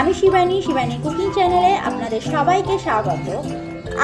আমি শিবানী শিবানী কুকিং চ্যানেলে আপনাদের সবাইকে স্বাগত।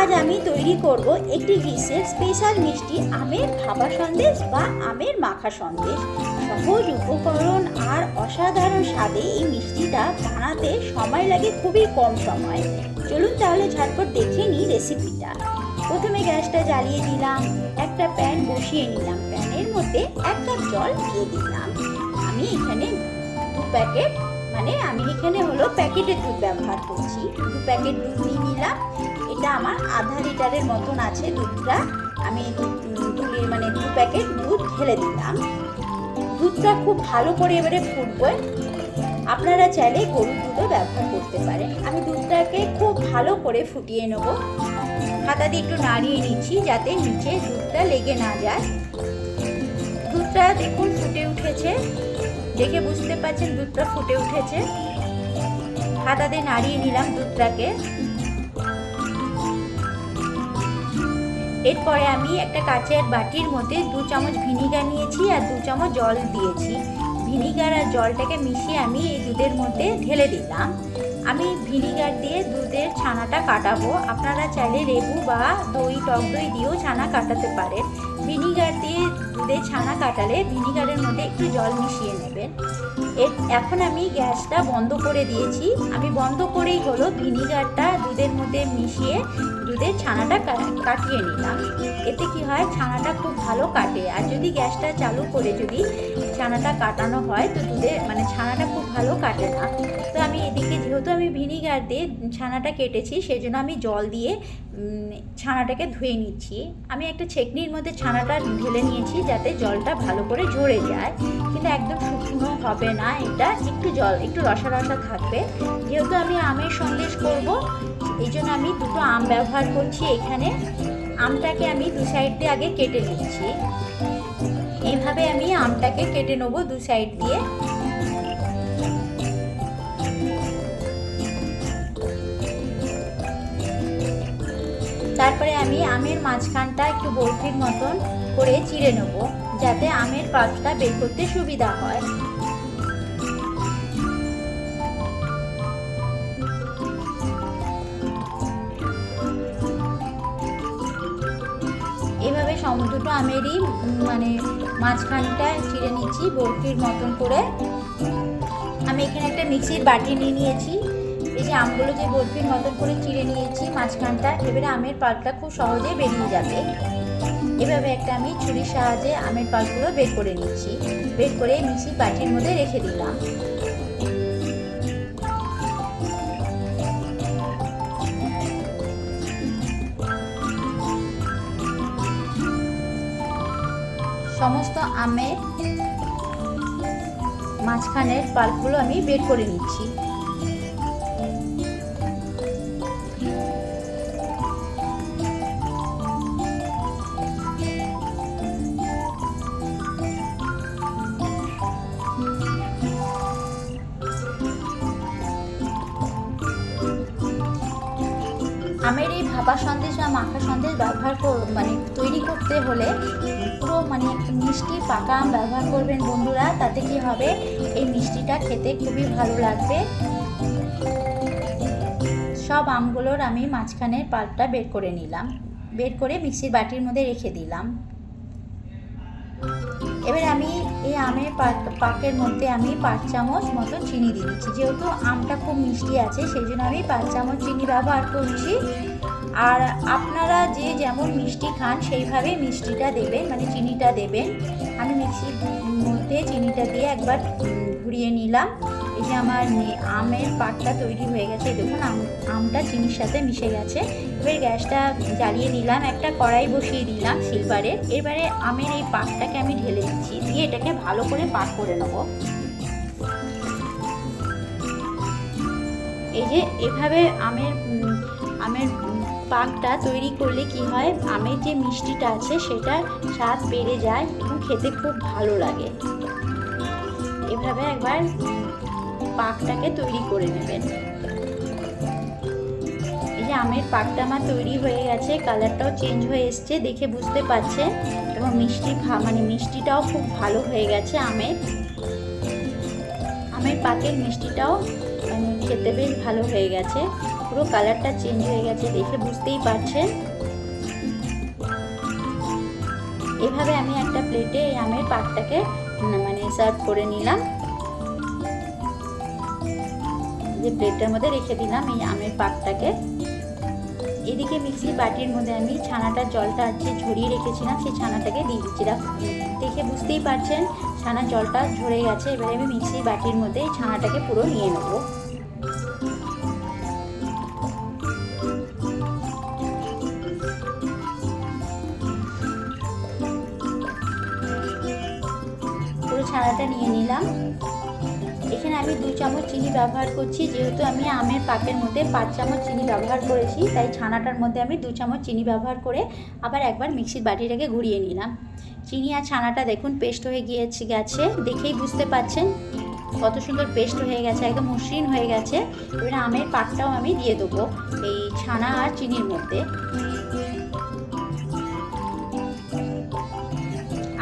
আজ আমি তৈরি করব একটি গ্রীষ্মের স্পেশাল মিষ্টি আমের ভাপা সন্দেশ বা আমের মাখা সন্দেশ। সহজ উপকরণ আর অসাধারণ স্বাদে এই মিষ্টিটা বানাতে সময় লাগে খুবই কম সময়। চলুন তাহলে ঝটপট দেখে নিই রেসিপিটা। প্রথমে গ্যাসটা জ্বালিয়ে দিলাম, একটা প্যান বসিয়ে নিলাম। প্যানের মধ্যে এক কাপ জল দিয়ে দিলাম। আমি এখানে দু প্যাকেট মানে আমি এখানে প্যাকেটের দুধ ব্যবহার করছি। দু প্যাকেট দুধ নিয়ে নিলাম। এটা আমার আধা লিটারের মতন আছে দুধটা। আমি মানে দু প্যাকেট দুধ ঢেলে দিলাম। দুধটা খুব ভালো করে এবারে ফুটবে। আপনারা চাইলে গরুর দুধও ব্যবহার করতে পারেন। আমি দুধটাকে খুব ভালো করে ফুটিয়ে নেব। হাতা দিয়ে একটু নাড়িয়ে নিচ্ছি যাতে নিচে দুধটা লেগে না যায়। দুধটা দেখুন ফুটে উঠেছে। দেখে বুঝতে পারছেন দুধটা ফুটে উঠেছে। হাতা দিয়ে নাড়িয়ে নিলাম দুধটাকে। এরপরে আমি একটা কাঁচের বাটির মধ্যে দু চামচ ভিনিগার নিয়েছি আর দু চামচ জল দিয়েছি। ভিনিগার আর জলটাকে মিশিয়ে আমি এই দুধের মধ্যে ঢেলে দিলাম। আমি ভিনিগার দিয়ে দুধের ছানাটা কাটাবো। আপনারা চাইলে লেবু বা দই, টক দই দিয়েও ছানা কাটাতে পারেন। ভিনিগার দিয়ে দুধের ছানা কাটালে ভিনিগারের মধ্যে একটু জল মিশিয়ে নেবেন। এখন আমি গ্যাসটা বন্ধ করে দিয়েছি। আমি বন্ধ করেই হলো ভিনিগারটা দুধের মধ্যে মিশিয়ে দুধের ছানাটা কাটিয়ে নিলাম। এতে কি হয়? ছানাটা খুব ভালো কাটে। আর যদি গ্যাসটা চালু করে যদি ছানাটা কাটানো হয়, তো দুধে মানে ছানাটা খুব ভালো কাটে না। তো আমি এদিকে যেহেতু আমি ভিনিগার দিয়ে ছানাটা কেটেছি সেই জন্য আমি জল দিয়ে ছানাটাকে ধুয়ে নিচ্ছি। আমি একটা ছেকনির মধ্যে ছানাটা ঢেলে নিয়েছি যাতে জলটা ভালো করে ঝরে যায়। কিন্তু একদম শুকনো হবে না এটা। একটু জল, একটু রসা রসা থাকবে। যেহেতু আমি আমের সন্দেশ করব, এই জন্য আমি দুটো আম ব্যবহার করছি এখানে। আমটাকে আমি দু সাইড দিয়ে আগে কেটে নিচ্ছি। এইভাবে আমি আমটাকে কেটে নেব দু সাইড দিয়ে। তারপরে আমি আমের মাঝখানটা একটু বরফির মতন করে চিড়ে নেব, যাতে আমের পাল্পটা বের করতে সুবিধা হয়। এভাবে সম, দুটো আমেরই মানে মাঝখানটা চিড়ে নিচ্ছি বরফির মতন করে। আমি এখানে একটা মিক্সির বাটি নিয়ে নিয়েছি। যে আমগুলো যে বরফির মতন করে চিড়ে নিয়েছি মাঝখানটা, এবারে আমের পাল্পটা খুব সহজে বেরিয়ে যাবে। এভাবে একটা আমি ছুরির সাহায্যে আমের পাল্পগুলো বের করে নিচ্ছি। বের করে মিক্সির বাটির মধ্যে রেখে দিলাম। সমস্ত আমের মাঝখানের পাল্পগুলো আমি বের করে নিচ্ছি। আমের এই ভাপা সন্দেশ বা মাখা সন্দেশ ব্যবহার কর মানে তৈরি করতে হলে পুরো মানে মিষ্টি পাকা আম ব্যবহার করবেন বন্ধুরা, তাতে কি হবে? এই মিষ্টিটা খেতে খুবই ভালো লাগবে। সব আমগুলোর আমি মাঝখানের পাল্পটা বের করে নিলাম। বের করে মিক্সির বাটির মধ্যে রেখে দিলাম। এবার আমি এই আমের পাক- পাকের মধ্যে আমি পাঁচ চামচ মতো চিনি দিচ্ছি। যেহেতু আমটা খুব মিষ্টি আছে সেই জন্য আমি পাঁচ চামচ চিনি ব্যবহার করছি। আর আপনারা যে যেমন মিষ্টি খান, সেইভাবে মিষ্টিটা দেবেন মানে চিনিটা দেবেন। আমি মিক্সির মধ্যে চিনিটা দিয়ে একবার ঘুরিয়ে নিলাম। এই যে আমার আমের পাকটা তৈরি হয়ে গেছে। দেখুন, আম আমটা চিনির সাথে মিশে গেছে। এবার গ্যাসটা জ্বালিয়ে নিলাম, একটা কড়াই বসিয়ে দিলাম সিলভারে এবারে আমের এই পাকটাকে আমি ঢেলে দিচ্ছি। দিয়ে এটাকে ভালো করে পাক করে নেব। এই যে এভাবে আমের আমের পাকটা তৈরি করলে কি হয়? আমের যে মিষ্টিটা আছে, সেটা স্বাদ বেড়ে যায় এবং খেতে খুব ভালো লাগে। এভাবে একবার পাকটাকে তৈরি করে নেবেন। এই যে আমের পাকটা আমার তৈরি হয়ে গেছে, কালারটাও চেঞ্জ হয়ে এসছে, দেখে বুঝতে পারছে এবং মিষ্টি মানে মিষ্টিটাও খুব ভালো হয়ে গেছে আমের। আমের পাকের মিষ্টিটাও খেতে বেশ ভালো হয়ে গেছে। পুরো কালারটা চেঞ্জ হয়ে গেছে, দেখে বুঝতেই পারছেন? এভাবে আমি একটা প্লেটে এই আমের পাকটাকে মানে সার্ভ করে নিলাম। যে প্লেটটার মধ্যে রেখে দিলাম, এই আমের পাকটাকে এদিকে মিক্সির বাটির মধ্যে আমি ছানাটার জলটা আছে ঝরিয়ে রেখেছিলাম, সেই ছানাটাকে দিয়ে দিচ্ছি। দেখে বুঝতেই পারছেন ছানার জলটা ঝরে গেছে। এবারে আমি মিক্সির বাটির মধ্যে এই ছানাটাকে পুরো নিয়ে নেব। পুরো ছানাটা নিয়ে নিলাম। আমি দু চামচ চিনি ব্যবহার করছি, যেহেতু আমি আমের পাকের মধ্যে পাঁচ চামচ চিনি ব্যবহার করেছি, তাই ছানাটার মধ্যে আমি দু চামচ চিনি ব্যবহার করে আবার একবার মিক্সির বাটিটাকে ঘুরিয়ে নিলাম। চিনি আর ছানাটা দেখুন পেস্ট হয়ে গিয়েছে, গেছে, দেখেই বুঝতে পাচ্ছেন কত সুন্দর পেস্ট হয়ে গেছে, একদম মসৃণ হয়ে গেছে। এবারে আমের পাকটাও আমি দিয়ে দেবো এই ছানা আর চিনির মধ্যে।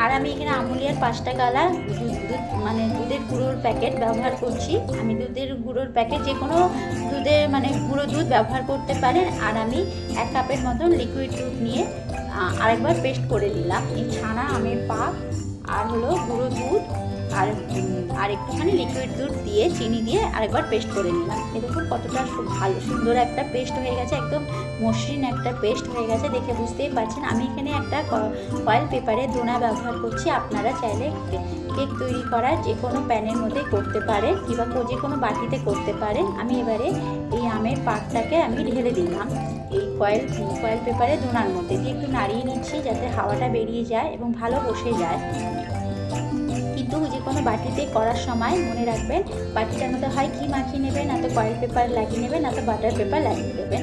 আর আমি এখানে আমুলিয়ার পাঁচটা দুধ মানে দুধের গুঁড়োর প্যাকেট ব্যবহার করছি। আমি দুধের গুঁড়োর প্যাকেট যে কোনো দুধের মানে গুঁড়ো দুধ ব্যবহার করতে পারেন। আর আমি এক কাপের মতন লিকুইড দুধ নিয়ে আরেকবার পেস্ট করে দিলাম এই ছানা আমের পাক আর হলো গুঁড়ো দুধ আর আর একটুখানি লিকুইড দুধ দিয়ে চিনি দিয়ে আরেকবার পেস্ট করে নিলাম। এ দেখুন কতটা ভালো, সুন্দর একটা পেস্ট হয়ে গেছে, একদম মসৃণ একটা পেস্ট হয়ে গেছে দেখে বুঝতেই পারছেন। আমি এখানে একটা ফয়েল পেপারে দোনা ব্যবহার করছি, আপনারা চাইলে কেক তৈরি করার যে কোনো প্যানের মধ্যে করতে পারেন কিংবা যে কোনো বাটিতে করতে পারেন। আমি এবারে আমের পাকটাকে আমি ঢেলে দিলাম। এই কয়েল কয়েল পেপারে দোনার মধ্যে দিয়ে একটু নাড়িয়ে নিচ্ছি যাতে হাওয়াটা বেরিয়ে যায় এবং ভালো বসে যায়। কিন্তু যে কোনো বাটিতে করার সময় মনে রাখবেন, বাটিটার মধ্যে হয় কি মাখিয়ে নেবেন, না তো কয়েল পেপার লাগিয়ে নেবেন, না তো বাটার পেপার লাগিয়ে দেবেন।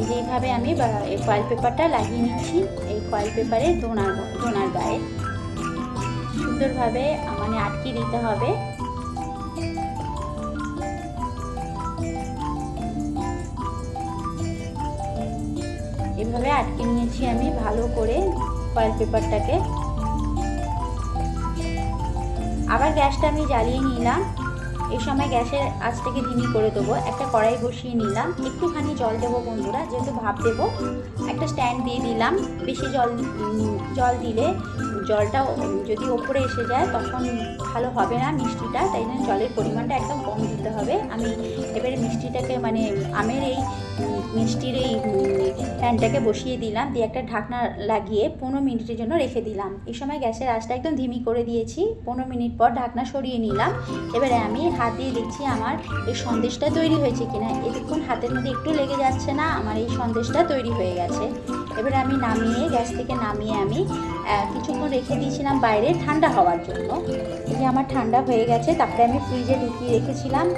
এই যে এইভাবে আমি এই কয়েল পেপারটা লাগিয়ে নিচ্ছি এই কয়েল পেপারে দোনার দোনার গায়ে। সুন্দরভাবে মানে আটকে দিতে হবে। আটকে নিয়েছি আমি ভালো করে কয়েল পেপারটাকে আবার গ্যাসটা আমি জ্বালিয়ে নিলাম। এই সময় গ্যাসের আঁচটাকে ধিমি করে দেবো, একটা কড়াই বসিয়ে নিলাম। একটুখানি জল দেবো বন্ধুরা, যেহেতু ভাপ দেবো। একটা স্ট্যান্ড দিয়ে দিলাম। বেশি জল জল দিলে জলটা যদি ওপরে এসে যায়, তখন ভালো হবে না মিষ্টিটা, তাই জন্য জলের পরিমাণটা একদম কম দিতে হবে। আমি এবারে মিষ্টিটাকে মানে আমের এই মিষ্টির এই প্যানটাকে বসিয়ে দিলাম, দিয়ে একটা ঢাকনা লাগিয়ে পনেরো মিনিটের জন্য রেখে দিলাম। এই সময় গ্যাসের আঁচটা একদম ধিমি করে দিয়েছি, পনেরো মিনিট পর ঢাকনা সরিয়ে নিলাম। এবারে আমি হাত দিয়ে দেখছি আমার এই সন্দেশটা তৈরি হয়েছে কিনা। এতক্ষণ হাতের মধ্যে একটু লেগে যাচ্ছে না, আমার এই সন্দেশটা তৈরি হয়ে গেছে। এবারে আমি নামিয়ে, গ্যাস থেকে নামিয়ে আমি কিছুক্ষণ রেখে দিয়েছিলাম বাইরে ঠান্ডা হওয়ার জন্য। যে আমার ঠান্ডা হয়ে গেছে, তারপরে আমি ফ্রিজে ঢুকিয়ে রেখেছিলাম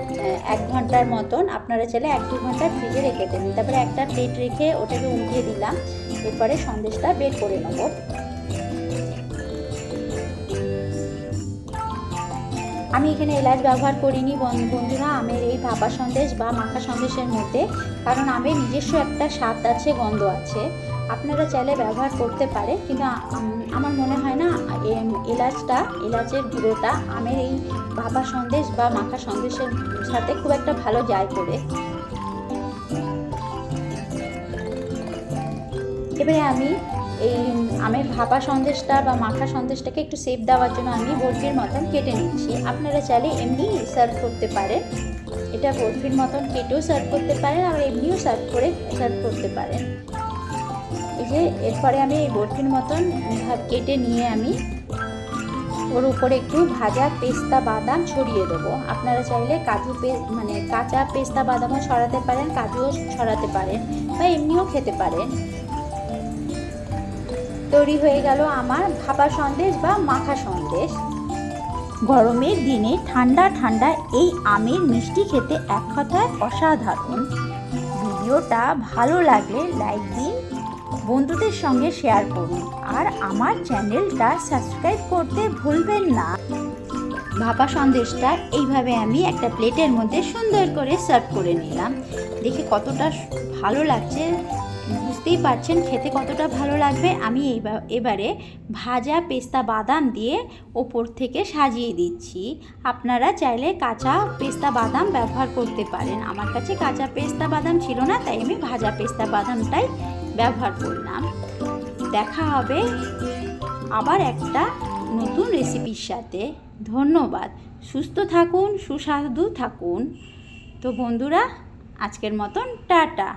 এক ঘণ্টার মতন। আপনারা চাইলে এক দু ঘণ্টা ফ্রিজে রেখে দেবেন। তারপরে একটা প্লেট রেখে ওটাকে উঠিয়ে দিলাম। এরপরে সন্দেশটা বের করে নেব। আমি এখানে এলাচ ব্যবহার করিনি বন- বন্ধুরা। আমের এই ভাপা সন্দেশ বা মাখা সন্দেশের মধ্যে, কারণ আমের নিজস্ব একটা স্বাদ আছে, গন্ধ আছে। আপনারা চাইলে ব্যবহার করতে পারে, কিন্তু আমার মনে হয় না এলাচটা, এলাচের গুঁড়োটা আমের এই ভাপা সন্দেশ বা মাখা সন্দেশের সাথে খুব একটা ভালো যায় করে। এবারে আমি এই আমের ভাপা সন্দেশটা বা মাখা সন্দেশটাকে একটু সেপ দেওয়ার জন্য আমি বরফির মতন কেটে নিচ্ছি। আপনারা চাইলে এমনি সার্ভ করতে পারেন। এটা বরফির মতন কেটেও সার্ভ করতে পারেন আর এমনিও সার্ভ করে সার্ভ করতে পারেন। যে এরপরে আমি এই বরফির মতন কেটে নিয়ে আমি ওর উপরে একটু ভাজা পেস্তা বাদাম ছড়িয়ে দেবো। আপনারা চাইলে কাজু মানে কাঁচা পেস্তা বাদামও ছড়াতে পারেন, কাজুও ছড়াতে পারেন বা এমনিও খেতে পারেন। তৈরি হয়ে গেল আমার ভাপা সন্দেশ বা মাখা সন্দেশ। গরমের দিনে ঠান্ডা ঠান্ডা এই আমের মিষ্টি খেতে এক কথায় অসাধারণ। ভিডিওটা ভালো লাগলে লাইক দিন বন্ধুদের সঙ্গে শেয়ার করুন। আর আমার চ্যানেলটা সাবস্ক্রাইব করতে ভুলবেন না। ভাপা সন্দেশটা এইভাবে আমি একটা প্লেটের মধ্যে সুন্দর করে সার্ভ করে নিলাম। দেখে কতটা ভালো লাগছে। বুঝতেই পারছেন খেতে কতটা ভালো লাগবে। আমি এবারে ভাজা পেস্তা বাদাম দিয়ে ওপর থেকে সাজিয়ে দিচ্ছি। আপনারা চাইলে কাঁচা পেস্তা বাদাম ব্যবহার করতে পারেন। আমার কাছে কাঁচা পেস্তা বাদাম ছিল না, তাই আমি ভাজা পেস্তা বাদামটাই ব্যবহার করলাম। দেখা হবে আবার একটা নতুন রেসিপির সাথে। ধন্যবাদ। সুস্থ থাকুন, সুস্বাদু থাকুন। তো বন্ধুরা, আজকের মতন টাটা।